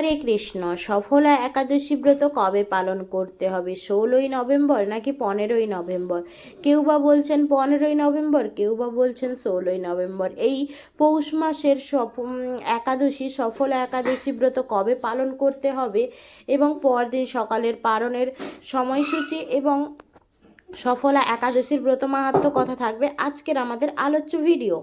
হরে কৃষ্ণ, সফলা একাদশী ব্রত কবে পালন করতে হবে? ষোলোই নভেম্বর নাকি পনেরোই নভেম্বর? কেউ বা বলছেন পনেরোই নভেম্বর, কেউ বা বলছেন ষোলোই নভেম্বর। এই পৌষ মাসের সফ একাদশী, সফলা একাদশী ব্রত কবে পালন করতে হবে এবং পরদিন সকালের পালনের সময়সূচি এবং সফলা একাদশীর ব্রত মাহাত্ম্য কথা থাকবে আজকের আমাদের আলোচ্য ভিডিও।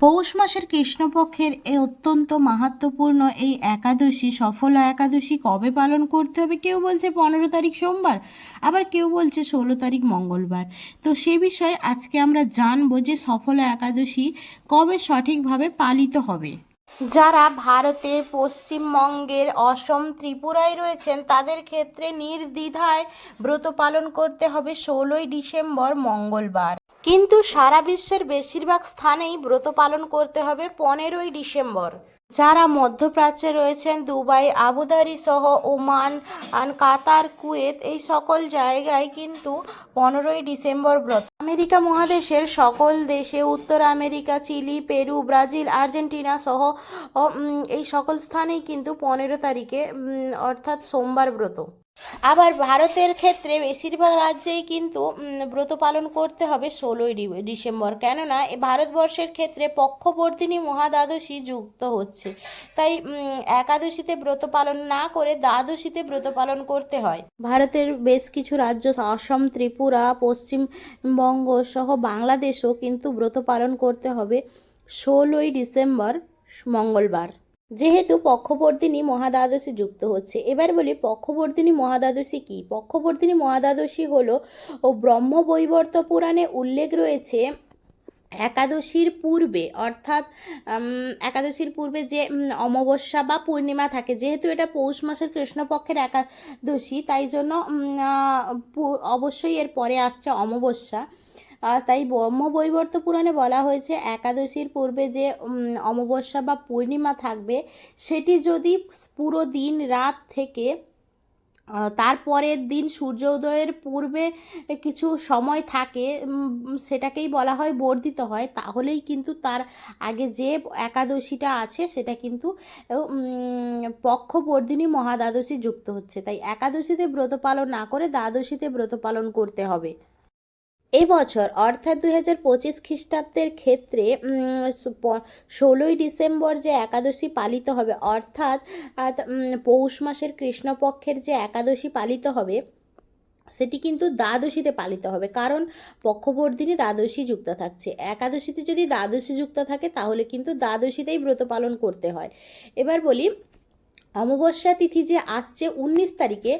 পৌষ মাসের কৃষ্ণপক্ষের এই অত্যন্ত মাহাত্ম্যপূর্ণ এই একাদশী, সফলা একাদশী কবে পালন করতে হবে? কেউ বলছে পনেরো তারিখ সোমবার, আবার কেউ বলছে ষোলো তারিখ মঙ্গলবার। তো সে বিষয়ে আজকে আমরা জানব যে সফলা একাদশী কবে সঠিকভাবে পালিত হবে। যারা ভারতে পশ্চিমবঙ্গের অসম ত্রিপুরায় রয়েছেন, তাদের ক্ষেত্রে নির্দ্বিধায় ব্রত পালন করতে হবে ষোলোই ডিসেম্বর মঙ্গলবার। কিন্তু সারা বিশ্বের বেশিরভাগ স্থানেই ব্রত পালন করতে হবে পনেরোই ডিসেম্বর। যারা মধ্যপ্রাচ্যে রয়েছেন দুবাই, আবুধাবি সহ ওমান কাতার, কুয়েত, এই সকল জায়গায় কিন্তু পনেরোই ডিসেম্বর ব্রত। আমেরিকা মহাদেশের সকল দেশে উত্তর America, Chile, Peru, Brazil, Argentina সহ এই সকল স্থানেই কিন্তু পনেরো তারিখে অর্থাৎ সোমবার ব্রত। আবার ভারতের ক্ষেত্রে বেশিরভাগ রাজ্যেই কিন্তু ব্রত পালন করতে হবে ষোলোই ডিসেম্বর। কেননা ভারতবর্ষের ক্ষেত্রে পক্ষবর্তিনী মহাদ্বাদশী যুক্ত হচ্ছে। তাই একাদশীতে ব্রত পালন না করে দ্বাদশীতে ব্রত পালন করতে হয়। ভারতের বেশ কিছু রাজ্য অসম ত্রিপুরা, পশ্চিমবঙ্গ সহ বাংলাদেশও কিন্তু ব্রত পালন করতে হবে ষোলোই ডিসেম্বর, মঙ্গলবার। যেহেতু পক্ষবর্তিনী মহাদ্বাদশী যুক্ত হচ্ছে। এবার বলি পক্ষবর্তিনী মহাদ্বাদশী কি? পক্ষবর্তিনী মহাদ্বাদশী হলো, ও ব্রহ্মবৈবর্ত পুরাণে উল্লেখ রয়েছে, একাদশীর পূর্বে, অর্থাৎ একাদশীর পূর্বে যে অমাবস্যা বা পূর্ণিমা থাকে, যেহেতু এটা পৌষ মাসের কৃষ্ণপক্ষের একাদশী, তাই জন্য অবশ্যই এর পরে আসছে অমাবস্যা। আর তাই ব্রহ্মবৈবর্ত পুরাণে বলা হয়েছে, একাদশীর পূর্বে যে অমাবস্যা বা পূর্ণিমা থাকবে, সেটি যদি পুরো দিন রাত থেকে তারপরের দিন সূর্যোদয়ের পূর্বে কিছু সময় থাকে সেটাকেই বলা হয় বর্ধিত হয়, তাহলেই কিন্তু তার আগে যে একাদশীটা আছে, সেটা কিন্তু পক্ষবর্ধিনী মহাদ্বাদশী যুক্ত হচ্ছে। তাই একাদশীতে ব্রত পালন না করে দ্বাদশীতে ব্রত পালন করতে হবে। এবছর অর্থাৎ দুই হাজার পঁচিশ খ্রিস্টাব্দের ক্ষেত্রে ষোলোই ডিসেম্বর যে একাদশী পালিত হবে, অর্থাৎ পৌষ মাসের কৃষ্ণপক্ষের যে একাদশী পালিত হবে, সেটি কিন্তু দ্বাদশীতে পালিত হবে। কারণ পক্ষবর্ধিনী দ্বাদশী যুক্ত থাকছে। একাদশীতে যদি দ্বাদশী যুক্ত থাকে, তাহলে কিন্তু দ্বাদশীতেই ব্রত পালন করতে হয়। এবার বলি অমাবস্যা তিথি যে আসছে উনিশ তারিখে,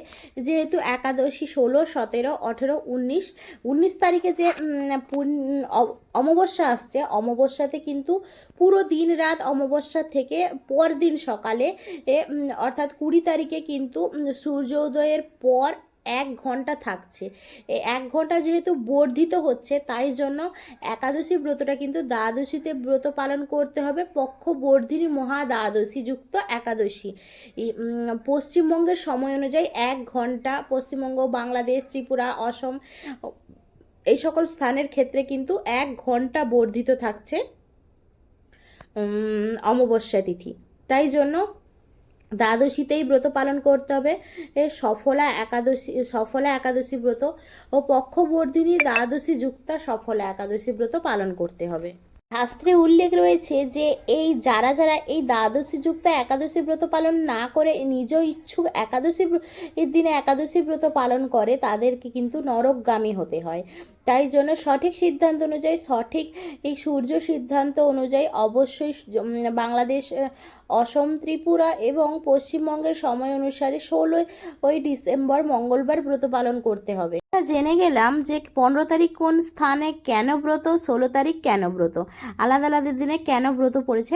যেহেতু একাদশী ষোলো, সতেরো, আঠেরো, উনিশ উনিশ তারিখে যে অমাবস্যা আসছে, অমাবস্যাতে কিন্তু পুরো দিন রাত অমাবস্যা থেকে পরদিন সকালে অর্থাৎ কুড়ি তারিখে কিন্তু সূর্যোদয়ের পর এক ঘণ্টা থাকছে। এক ঘণ্টা যেহেতু বর্ধিত হচ্ছে, তাই জন্য একাদশী ব্রতটা কিন্তু দ্বাদশীতে ব্রত পালন করতে হবে। পক্ষ বর্ধিনী মহা দ্বাদশী যুক্ত একাদশী পশ্চিমবঙ্গের সময় অনুযায়ী এক ঘণ্টা পশ্চিমবঙ্গ, বাংলাদেশ, ত্রিপুরা, অসম, এই সকল স্থানের ক্ষেত্রে কিন্তু এক ঘণ্টা বর্ধিত থাকছে অমাবস্যা তিথি। তাই জন্য দ্বাদশীতেই ব্রত পালন করতে হবে। এ সফলা একাদশী সফলা একাদশী ব্রত ও পক্ষবর্ধিনী দ্বাদশী যুক্তা সফলা একাদশী ব্রত পালন করতে হবে। শাস্ত্রে উল্লেখ রয়েছে যে, এই যারা যারা এই দ্বাদশী যুক্ত একাদশী ব্রত পালন না করে, নিজ ইচ্ছুক একাদশী দিনে একাদশী ব্রত পালন করে, তাদেরকে কিন্তু নরকগামী হতে হয়। তাই জন্য সঠিক সিদ্ধান্ত অনুযায়ী, সঠিক এই সূর্য সিদ্ধান্ত অনুযায়ী অবশ্যই বাংলাদেশ অসম, ত্রিপুরা এবং পশ্চিমবঙ্গের সময় অনুসারে ষোলোই ওই ডিসেম্বর মঙ্গলবার ব্রত পালন করতে হবে। জেনে গেলাম যে পনেরো তারিখ কোন স্থানে কেন ব্রত, ষোলো তারিখ কেন ব্রত, আলাদা আলাদা দিনে কেন ব্রত পড়েছে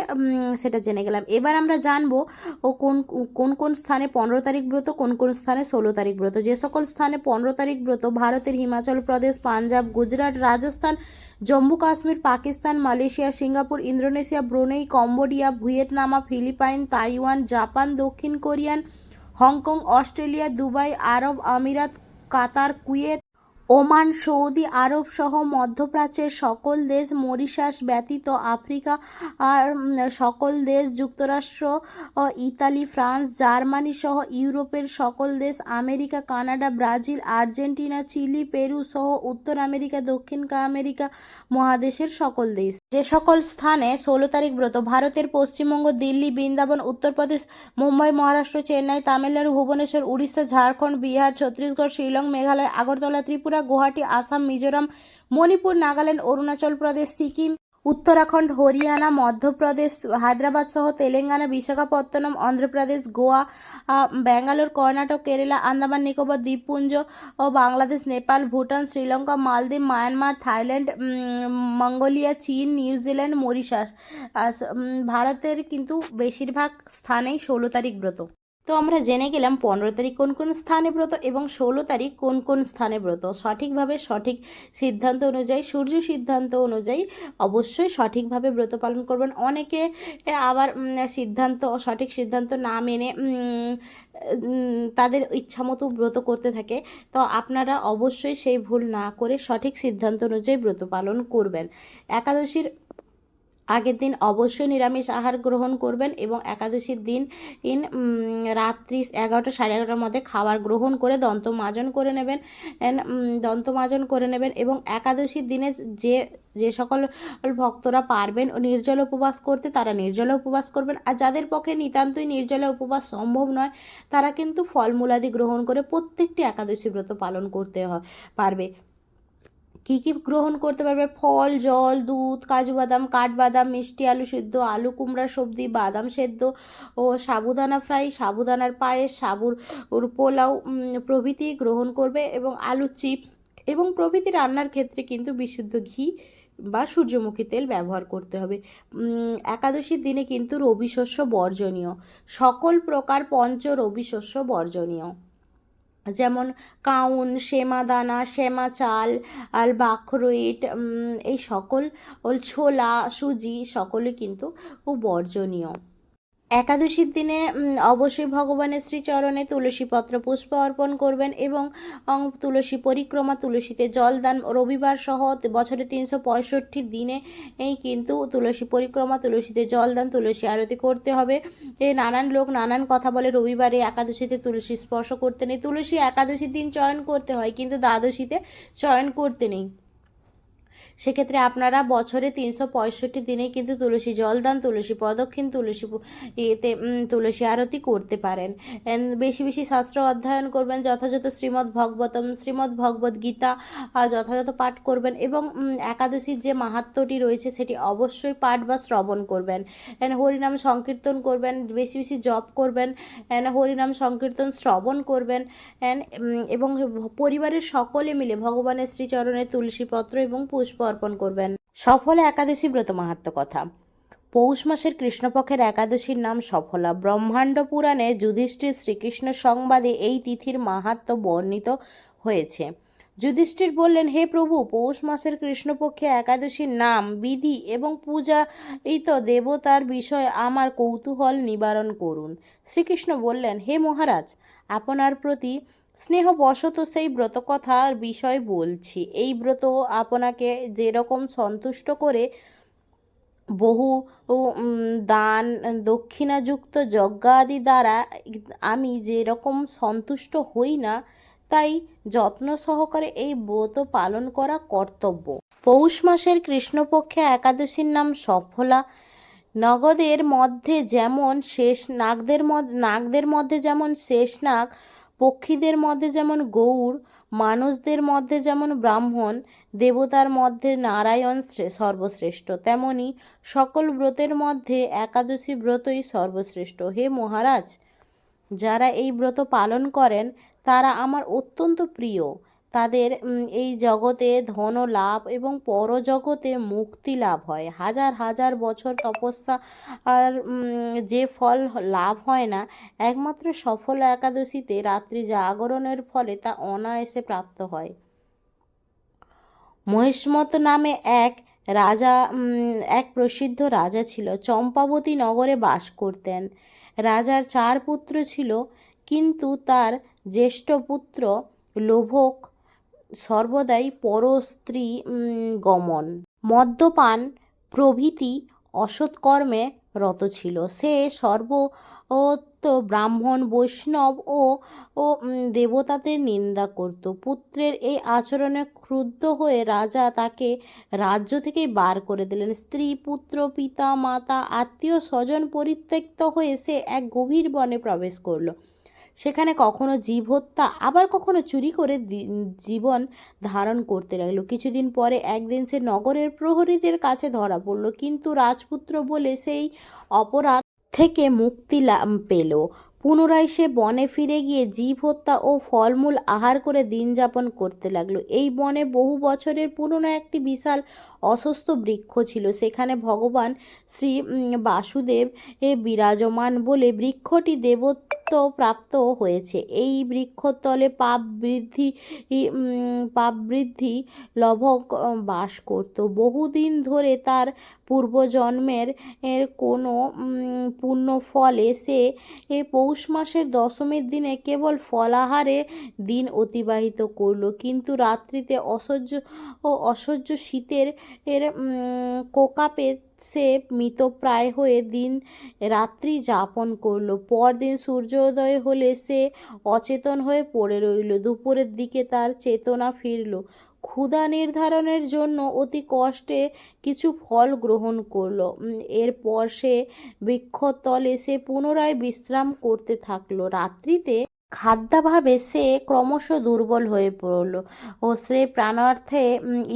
সেটা জেনে গেলাম। এবার আমরা জানব ও কোন কোন কোন স্থানে পনেরো তারিখ ব্রত, কোন কোন স্থানে ষোলো তারিখ ব্রত। যে সকল স্থানে পনেরো তারিখ ব্রত, ভারতের Himachal Pradesh, Punjab, Gujarat, Rajasthan Jammu, Kashmir, Pakistan, Malaysia, Singapore, Indonesia, Brunei, Cambodia, Vietnam, Philippines, Taiwan, Japan, দক্ষিণ Korean, Hong Kong, Australia, Dubai, Arab Emirates, Qatar, Kuwait Oman, Saudi Arab সহ মধ্যপ্রাচ্যের সকল দেশ মরিশাস ব্যতীত আফ্রিকা আর সকল দেশ যুক্তরাষ্ট্র Italy, France, Germany সহ ইউরোপের সকল দেশ America, Canada, Brazil, Argentina, Chile, Peru সহ উত্তর আমেরিকা, দক্ষিণ আমেরিকা মহাদেশের সকল দেশ। যে সকল স্থানে ষোলো তারিখ ব্রত, ভারতের পশ্চিমবঙ্গ, দিল্লি, বৃন্দাবন, উত্তরপ্রদেশ, মুম্বাই, মহারাষ্ট্র, চেন্নাই, তামিলনাড়ু, ভুবনেশ্বর, উড়িষ্যা, ঝাড়খণ্ড, বিহার, ছত্তিশগড়, শিলং, মেঘালয়, আগরতলা, ত্রিপুরা, গুয়াহাটি, আসাম, মিজোরাম, মণিপুর, নাগাল্যান্ড, অরুণাচল প্রদেশ, সিকিম উত্তরাখণ্ড, হরিয়ানা, মধ্যপ্রদেশ, হায়দ্রাবাদ সহ তেলেঙ্গানা, বিশাখাপত্তনম, অন্ধ্রপ্রদেশ, গোয়া ব্যাঙ্গালোর, কর্ণাটক, কেরালা, আন্দামান, নিকোবর, দ্বীপপুঞ্জ ও Bangladesh, Nepal, Bhutan, Sri Lanka, Maldives, Myanmar, Thailand Mongolia, চীন নিউজিল্যান্ড মরিশাস। ভারতের কিন্তু বেশিরভাগ স্থানেই ষোলো তারিখ ব্রত। তো আমরা জেনে গেলাম পনেরো তারিখ কোন কোন স্থানে ব্রত এবং ষোলো তারিখ কোন কোন স্থানে ব্রত। সঠিকভাবে সঠিক সিদ্ধান্ত অনুযায়ী, সূর্য সিদ্ধান্ত অনুযায়ী অবশ্যই সঠিকভাবে ব্রত পালন করবেন। অনেকে আবার সিদ্ধান্ত, সঠিক সিদ্ধান্ত না মেনে তাদের ইচ্ছামতো ব্রত করতে থাকে। তো আপনারা অবশ্যই সেই ভুল না করে সঠিক সিদ্ধান্ত অনুযায়ী ব্রত পালন করবেন। একাদশীর আগের দিন অবশ্যই নিরামিষ আহার গ্রহণ করবেন এবং একাদশীর দিন ইন রাত্রি এগারোটা সাড়ে এগারোটার মধ্যে খাবার গ্রহণ করে দন্ত মাজন করে নেবেন দন্ত মাজন করে নেবেন এবং একাদশীর দিনে যে যে সকল ভক্তরা পারবেন ও নির্জল উপবাস করতে, তারা নির্জলা উপবাস করবেন। আর যাদের পক্ষে নিতান্তই নির্জলা উপবাস সম্ভব নয়, তারা কিন্তু ফলমূলাদি গ্রহণ করে প্রত্যেকটি একাদশী ব্রত পালন করতে হয় পারবে। কী কী গ্রহণ করতে পারবে? ফল, জল, দুধ, কাজু বাদাম, কাঠবাদাম, মিষ্টি, আলু সিদ্ধ, আলু কুমড়া সবজি, বাদাম সেদ্ধ ও সাবুদানা ফ্রাই, সাবুদানার পায়েস, সাবুর পোলাও প্রভৃতি গ্রহণ করবে এবং আলু চিপস এবং প্রভৃতি রান্নার ক্ষেত্রে কিন্তু বিশুদ্ধ ঘি বা সূর্যমুখী তেল ব্যবহার করতে হবে। একাদশীর দিনে কিন্তু রবি শস্য বর্জনীয়। সকল প্রকার পঞ্চ রবি শস্য বর্জনীয়। যেমন কাউন, শ্যামাদানা দানা সেমা চাল আর বাখরুইট এই সকল ছোলা, সুজি, সকলই কিন্তু বর্জনীয়। একাদশীর দিনে অবশ্যই ভগবানের শ্রীচরণে তুলসী পত্র পুষ্প অর্পণ করবেন এবং তুলসী পরিক্রমা, তুলসীতে জলদান রবিবার সহ বছরে তিনশো পঁয়ষট্টি দিনে এই কিন্তু তুলসী পরিক্রমা, তুলসীতে জলদান, তুলসী আরতি করতে হবে। এ নানান লোক নানান কথা বলে রবিবারে একাদশীতে তুলসী স্পর্শ করতে নেই। তুলসী একাদশীর দিন চয়ন করতে হয়, কিন্তু দ্বাদশীতে চয়ন করতে নেই। সেক্ষেত্রে আপনারা বছরে তিনশো পঁয়ষট্টি দিনেই কিন্তু তুলসী জলদান তুলসী প্রদক্ষিণ তুলসী ইয়েতে তুলসী আরতি করতে পারেন। বেশি বেশি শাস্ত্র অধ্যয়ন করবেন, যথাযথ শ্রীমদ্ ভগবতম, শ্রীমদ্ ভগবদ্ গীতা যথাযথ পাঠ করবেন এবং একাদশীর যে মাহাত্ম্যটি রয়েছে সেটি অবশ্যই পাঠ বা শ্রবণ করবেন। হরিনাম সংকীর্তন করবেন, বেশি বেশি জপ করবেন হরিনাম সংকীর্তন শ্রবণ করবেন এবং পরিবারের সকলে মিলে ভগবানের শ্রীচরণে তুলসী পত্র এবং পুষ্প অর্পণ করবেন। সফল একাদশী ব্রত মাহাত্ম্য কথা। পৌষ মাসের কৃষ্ণপক্ষের একাদশীর নাম সফলা। ব্রহ্মাণ্ড পুরাণে যুধিষ্ঠির শ্রীকৃষ্ণ সংবাদে এই তিথির মাহাত্ম্য বর্ণিত হয়েছে। যুধিষ্ঠির বললেন, হে প্রভু, পৌষ মাসের কৃষ্ণপক্ষে একাদশীর নাম, বিধি এবং পূজা তো দেবতার বিষয়ে আমার কৌতূহল নিবারণ করুন। শ্রীকৃষ্ণ বললেন, হে মহারাজ, আপনার প্রতি স্নেহবশত সেই ব্রত কথার বিষয় বলছি। এই ব্রত আপনাকে যেরকম সন্তুষ্ট করে বহু দান, দক্ষিণাযুক্ত যজ্ঞাদি দ্বারা আমি যেরকম সন্তুষ্ট হই না, তাই যত্ন সহকারে এই ব্রত পালন করা কর্তব্য। পৌষ মাসের কৃষ্ণপক্ষে একাদশীর নাম সফলা। নগদের মধ্যে যেমন শেষ, নাগদের মধ্যে নাগদের মধ্যে যেমন শেষ নাগ পক্ষীদের মধ্যে যেমন গৌড়, মানুষদের মধ্যে যেমন ব্রাহ্মণ, দেবতার মধ্যে নারায়ণ সর্বশ্রেষ্ঠ, তেমনি সকল ব্রতের মধ্যে একাদশী ব্রতই সর্বশ্রেষ্ঠ। হে মহারাজ, যারা এই ব্রত পালন করেন, তারা আমার অত্যন্ত প্রিয়। তাদের এই জগতে ধন লাভ এবং পরজগতে মুক্তি লাভ হয়। হাজার হাজার বছর তপস্যা আর যে ফল লাভ হয় না, একমাত্র সফল একাদশীতে রাত্রি জাগরণের ফলে তা অনায়াসে প্রাপ্ত হয়। মহিষ্মত নামে এক রাজা এক প্রসিদ্ধ রাজা ছিল। চম্পাবতী নগরে বাস করতেন। রাজার চার পুত্র ছিল, কিন্তু তার জ্যেষ্ঠ পুত্র লোভক সর্বদাই পরস্ত্রী গমন। মদ্যপান প্রভৃতি অসৎকর্মে রত ছিল। সে সর্বত্র ব্রাহ্মণ, বৈষ্ণব ও ও দেবতাদের নিন্দা করত। পুত্রের এই আচরণে ক্রুদ্ধ হয়ে রাজা তাকে রাজ্য থেকেই বার করে দিলেন। স্ত্রী, পুত্র, পিতা, মাতা আত্মীয় স্বজন পরিত্যক্ত হয়ে সে এক গভীর বনে প্রবেশ করল। সেখানে কখনো জীব হত্যা, আবার কখনো চুরি করে জীবন ধারণ করতে লাগল। কিছুদিন পরে একদিন সে নগরের প্রহরীদের কাছে ধরা পড়ল। কিন্তু রাজপুত্র বলে সেই অপরাধ থেকে মুক্তি পেল। পুনরায় সে বনে ফিরে গিয়ে জীব হত্যা ও ফলমূল আহার করে দিন যাপন করতে লাগল। এই বনে বহু বছরের পুরনো একটি বিশাল অসুস্থ বৃক্ষ ছিল। সেখানে ভগবান শ্রী বাসুদেব এ বিরাজমান বলে বৃক্ষটি দেবত্ব প্রাপ্ত হয়েছে। এই বৃক্ষতলে পাপ বৃদ্ধি পাপ বৃদ্ধি লভক বাস করত। বহুদিন ধরে তার পূর্বজন্মের, এর কোনো পুণ্য ফলে সে এ পৌষ মাসের দশমীর দিনে কেবল ফলাহারে দিন অতিবাহিত করল। কিন্তু রাত্রিতে অসহ্য, ও অসহ্য শীতের, এর কোকাপে সে মৃতপ্রায় হয়ে দিন রাত্রি যাপন করল। পরদিন সূর্যোদয় হলে সে অচেতন হয়ে পড়ে রইল। দুপুরের দিকে তার চেতনা ফিরল। ক্ষুধা নির্ধারণের জন্য অতি কষ্টে কিছু ফল গ্রহণ করল। এরপর সে বৃক্ষতলে সে পুনরায় বিশ্রাম করতে থাকল। রাত্রিতে খাদ্যাভাবে সে ক্রমশ দুর্বল হয়ে পড়ল ও সে প্রাণার্থে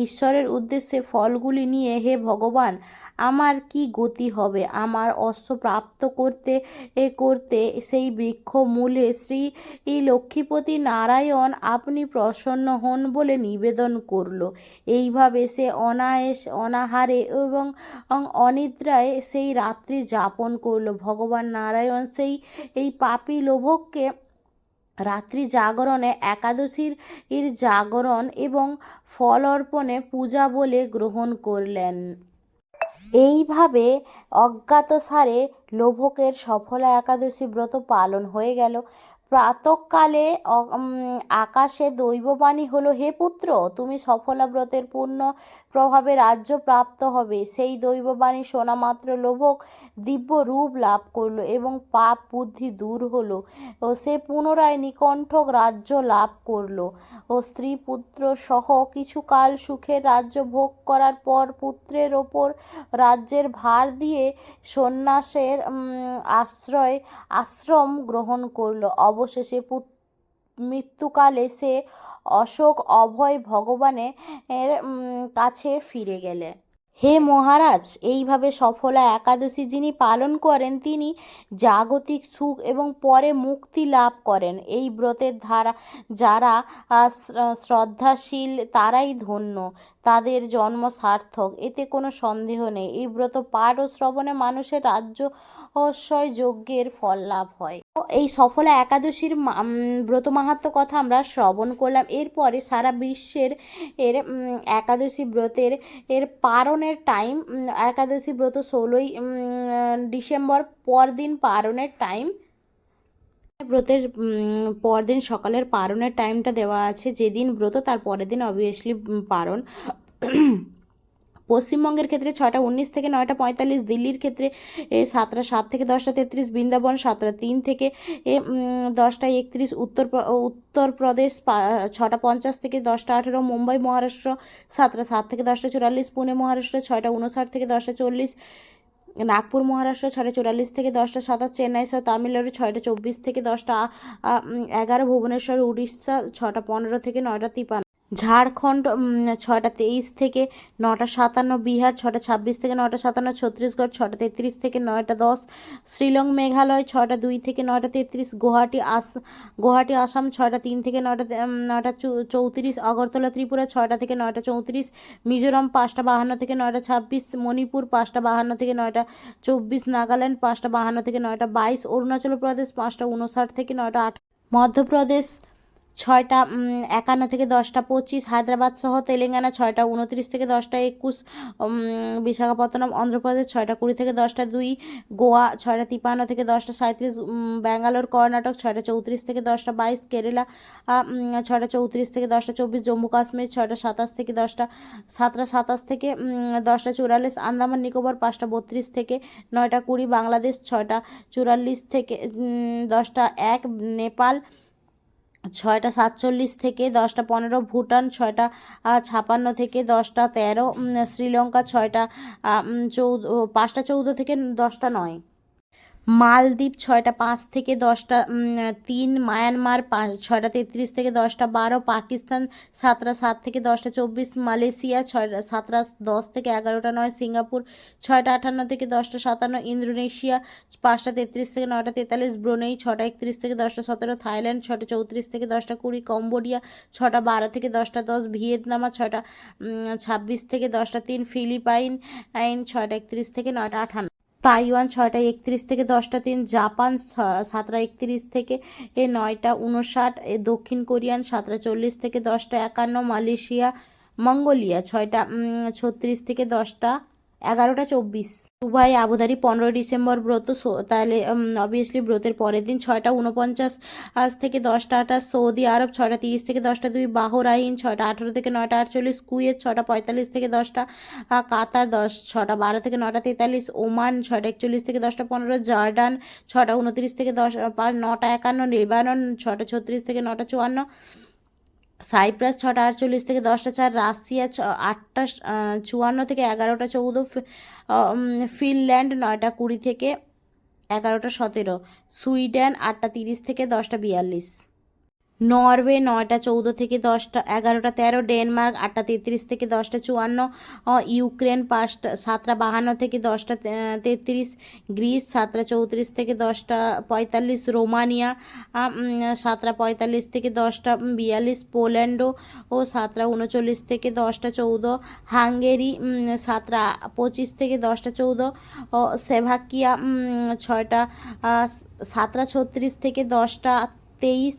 ঈশ্বরের উদ্দেশ্যে ফলগুলি নিয়ে, হে ভগবান, আমার কি গতি হবে? আমার অস্ত্র প্রাপ্ত করতে, এ করতে সেই বৃক্ষ মূলে শ্রী লক্ষ্মীপতি নারায়ণ আপনি প্রসন্ন হন বলে নিবেদন করল। এইভাবে সে অনায়াস, অনাহারে এবং অনিদ্রায় সেই রাত্রি যাপন করল। ভগবান নারায়ণ সেই, এই পাপী লোভককে রাত্রি জাগরণে একাদশীর জাগরণ এবং ফল অর্পণে পূজা বলে গ্রহণ করলেন। এইভাবে অজ্ঞাতসারে লোভকের সফলা একাদশী ব্রত পালন হয়ে গেল। প্রাতঃকালে আকাশে দৈববাণী হলো, হে পুত্র, তুমি সফলা ব্রতের পূর্ণ প্রভাবে রাজ্য প্রাপ্ত হবে। সেই দৈববাণী শোনা মাত্র লোভক দিব্য রূপ লাভ করল এবং পাপ বুদ্ধি দূর হলো ও সে পুনরায় নিকণ্ঠক রাজ্য লাভ করল। ও স্ত্রী পুত্র সহ কিছুকাল সুখের রাজ্য ভোগ করার পর পুত্রের ওপর রাজ্যের ভার দিয়ে সন্ন্যাসের আশ্রয়, আশ্রম গ্রহণ করল। অবশেষে পুত- মৃত্যুকালে সে অশোক অভয় ভগবানের কাছে ফিরে গেলে। হে মহারাজ, এইভাবে সফলা একাদশী যিনি পালন করেন, তিনি জাগতিক সুখ এবং পরে মুক্তি লাভ করেন। এই ব্রতের ধারা, যারা শ্রদ্ধাশীল, তারাই ধন্য। তাদের জন্ম সার্থক, এতে কোনো সন্দেহ নেই। এই ব্রত পাঠ ও শ্রবণে মানুষের রাজ্য অশ্বয় যজ্ঞের ফল লাভ হয়। এই সফলা একাদশীর ব্রত মাহাত্ম্য কথা আমরা শ্রবণ করলাম। এরপরে সারা বিশ্বের এর একাদশী ব্রতের এর পারণের টাইম একাদশী ব্রত ষোলোই ডিসেম্বর পরদিন পারণের টাইম ব্রতের পরদিন সকালের পারণের টাইমটা দেওয়া আছে। যেদিন ব্রত, তার পরের দিন অবভিয়াসলি পারণ। পশ্চিমবঙ্গের ক্ষেত্রে ছটা উনিশ থেকে নয়টা পঁয়তাল্লিশ, দিল্লির ক্ষেত্রে সাতটা সাত থেকে দশটা তেত্রিশ, বৃন্দাবন সাতটা তিন থেকে দশটা একত্রিশ, উত্তর উত্তরপ্রদেশ ছটা পঞ্চাশ থেকে দশটা আঠেরো, মুম্বাই, মহারাষ্ট্র সাতটা সাত থেকে দশটা চুরাল্লিশ পুনে, মহারাষ্ট্র ছয়টা উনষাট থেকে দশটা চল্লিশ, নাগপুর, মহারাষ্ট্র ছয়টা চুরাল্লিশ থেকে দশটা সাতাশ, চেন্নাই সহ তামিলনাড়ু ছয়টা চব্বিশ থেকে দশটা এগারো, ভুবনেশ্বর, উড়িষ্যা ছটা পনেরো থেকে নয়টা তিপান্ন। ঝাড়খণ্ড ছটা তেইশ থেকে নটা সাতান্ন বিহার ছটা ছাব্বিশ থেকে নটা সাতান্ন ছত্তিশগড় ছটা তেত্রিশ থেকে নয়টা দশ শ্রীলং মেঘালয় ছটা দুই থেকে নয়টা তেত্রিশ গুয়াহাটি আস গুয়াহাটি আসাম ছয়টা তিন থেকে নয়টা তে- নয়টা চৌত্রিশ আগরতলা ত্রিপুরা ছয়টা থেকে নয়টা চৌত্রিশ মিজোরাম পাঁচটা বাহান্ন থেকে নয়টা ছাব্বিশ মণিপুর পাঁচটা বাহান্ন থেকে নয়টা চব্বিশ নাগাল্যান্ড পাঁচটা বাহান্ন থেকে নয়টা বাইশ অরুণাচল প্রদেশ পাঁচটা উনষাট থেকে নয়টা আট মধ্যপ্রদেশ ছয়টা একান্ন থেকে দশটা পঁচিশ, হায়দ্রাবাদ সহ তেলেঙ্গানা ছয়টা, উনত্রিশ থেকে দশটা একুশ বিশাখাপত্তনম, অন্ধ্রপ্রদেশ ছয়টা, কুড়ি থেকে দশটা দুই, গোয়া ছয়টা তিপ্পান্ন থেকে দশটা সাঁত্রিশ ব্যাঙ্গালোর, কর্ণাটক ছয়টা চৌত্রিশ থেকে দশটা বাইশ, কেরালা ছয়টা চৌত্রিশ থেকে দশটা চব্বিশ, জম্মু কাশ্মীর ছয়টা সাতাশ থেকে দশটা, সাতটা সাতাশ থেকে দশটা চুরাল্লিশ আন্দামান নিকোবর পাঁচটা বত্রিশ থেকে নয়টা কুড়ি, বাংলাদেশ ছয়টা চুরাল্লিশ থেকে দশটা এক, নেপাল ছয়টা সাতচল্লিশ থেকে দশটা পনেরো, ভুটান ছয়টা ছাপান্ন থেকে দশটা তেরো শ্রীলঙ্কা ছয়টা চৌদ চৌদ্দ পাঁচটা চৌদ্দ থেকে দশটা নয়। মালদ্বীপ ছয়টা পাঁচ থেকে দশটা তিন মায়ানমার পাঁচ- ছয়টা তেত্রিশ থেকে দশটা বারো পাকিস্তান সাতটা সাত থেকে দশটা চব্বিশ মালয়েশিয়া ছয়টা সাতটা দশ থেকে এগারোটা নয় সিঙ্গাপুর ছয়টা আটান্ন থেকে দশটা সাতান্ন ইন্দোনেশিয়া পাঁচটা তেত্রিশ থেকে নয়টা তেতাল্লিশ ব্রুনেই ছটা একত্রিশ থেকে দশটা সতেরো থাইল্যান্ড ছটা চৌত্রিশ থেকে দশটা কুড়ি কম্বোডিয়া ছটা বারো থেকে দশটা দশ ভিয়েতনামা উম, ছাব্বিশ থেকে দশটা তিন ফিলিপাইন ছয়টা একত্রিশ থেকে নয়টা আটান্ন তাইওয়ান ছয়টা একত্রিশ থেকে দশটা তিন, জাপান সাতটা একত্রিশ থেকে এ নয়টা উনষাট, এ দক্ষিণ কোরিয়ান সাতটা চল্লিশ থেকে দশটা একান্ন, মালয়েশিয়া, মঙ্গোলিয়া ছয়টা ছত্রিশ থেকে দশটা এগারোটা চব্বিশ। দুবাই, আবুধাবি, পনেরোই ডিসেম্বর ব্রত তাহলে অবভিয়াসলি ব্রতের পরের দিন ছয়টা উনপঞ্চাশ থেকে দশটা আঠাশ, সৌদি আরব ছয়টা তিরিশ থেকে দশটা দুই, বাহরাইন ছয়টা আঠেরো থেকে নয়টা আটচল্লিশ, কুয়েত ছটা পঁয়তাল্লিশ থেকে দশটা কাতার দশ ছটা বারো থেকে নটা তেতাল্লিশ, ওমান ছয়টা একচল্লিশ থেকে দশটা পনেরো, জর্ডান ছটা উনত্রিশ থেকে দশ নটা একান্ন, লেবানন ছটা ছত্রিশ থেকে নটা চুয়ান্ন সাইপ্রাস ছটা আটচল্লিশ থেকে দশটা চার, রাশিয়া আটটা চুয়ান্ন থেকে এগারোটা চৌদ্দ ফিনল্যান্ড নয়টা কুড়ি থেকে এগারোটা সতেরো, সুইডেন আটটা তিরিশ থেকে দশটা বিয়াল্লিশ। নরওয়ে নয়টা চৌদ্দ থেকে দশটা, এগারোটা তেরো, ডেনমার্ক আটটা তেত্রিশ থেকে দশটা চুয়ান্ন ইউক্রেন পাঁচটা, সাতটা বাহান্ন থেকে দশটা তেত্রিশ, গ্রিস সাতটা চৌত্রিশ থেকে দশটা পঁয়তাল্লিশ, রোমানিয়া সাতটা পঁয়তাল্লিশ থেকে দশটা বিয়াল্লিশ পোল্যান্ডও ও, সাতটা উনচল্লিশ থেকে দশটা চৌদ্দ, হাঙ্গেরি সাতটা পঁচিশ থেকে দশটা চৌদ্দ, ও সেভাকিয়া ছয়টা সাতটা ছত্রিশ থেকে দশটা তেইশ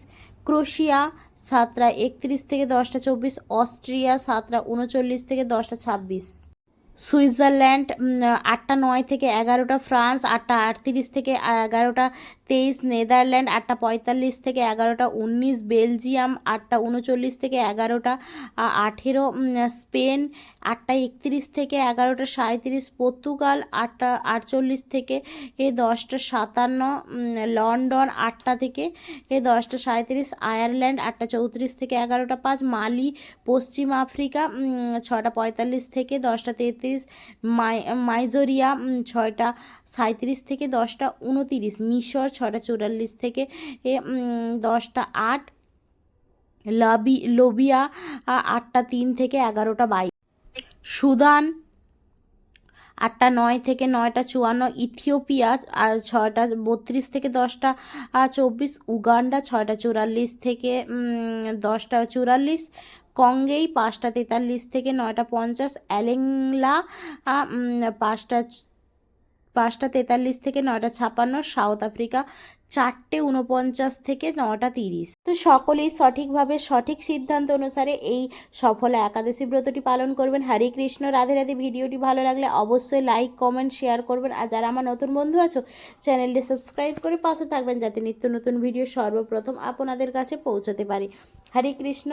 ক্রোশিয়া সাতটা একত্রিশ থেকে দশটা চব্বিশ, অস্ট্রিয়া সাতটা উনচল্লিশ থেকে দশটা ছাব্বিশ। সুইজারল্যান্ড আটটা নয় থেকে এগারোটা, ফ্রান্স, আটটা আটত্রিশ থেকে এগারোটা তেইশ, নেদারল্যান্ড আটটা পঁয়তাল্লিশ থেকে এগারোটা উনিশ, বেলজিয়াম আটটা উনচল্লিশ থেকে এগারোটা আঠেরো স্পেন আটটা একত্রিশ থেকে এগারোটা সাঁত্রিশ পর্তুগাল আটটা আটচল্লিশ থেকে এ দশটা সাতান্ন লন্ডন আটটা থেকে এ দশটা সাঁত্রিশ আয়ারল্যান্ড আটটা চৌত্রিশ থেকে এগারোটা পাঁচ, মালি, পশ্চিম আফ্রিকা ছটা পঁয়তাল্লিশ থেকে দশটা তেত্রিশ, মাই, মাইজোরিয়া ছয়টা সাঁত্রিশ থেকে দশটা উনতিরিশ, মিশর ছটা চুরাল্লিশ থেকে দশটা আট, লবি, লোবিয়া আটটা তিন থেকে এগারোটা বাইশ। সুদান, আটটা নয় থেকে নয়টা চুয়ান্ন, ইথিওপিয়া ছয়টা বত্রিশ থেকে দশটা চব্বিশ, উগান্ডা, ছয়টা চুরাল্লিশ থেকে দশটা চুরাল্লিশ কঙ্গেই পাঁচটা তেতাল্লিশ থেকে নয়টা পঞ্চাশ, অ্যালেংলা পাঁচটা পাঁচটা তেতাল্লিশ থেকে নয়টা ছাপান্ন সাউথ আফ্রিকা চারটে উনপঞ্চাশ থেকে নটা তিরিশ। তো সকলেই সঠিকভাবে সঠিক সিদ্ধান্ত অনুসারে এই সফল একাদশী ব্রতটি পালন করবেন। হরে কৃষ্ণ, রাধে রাধে। ভিডিওটি ভালো লাগলে অবশ্যই লাইক, কমেন্ট, শেয়ার করবেন। আর যারা আমার নতুন বন্ধু আছো, চ্যানেলটি সাবস্ক্রাইব করে পাশে থাকবেন যাতে নিত্য নতুন ভিডিও সর্বপ্রথম আপনাদের কাছে পৌঁছাতে পারে। হরে কৃষ্ণ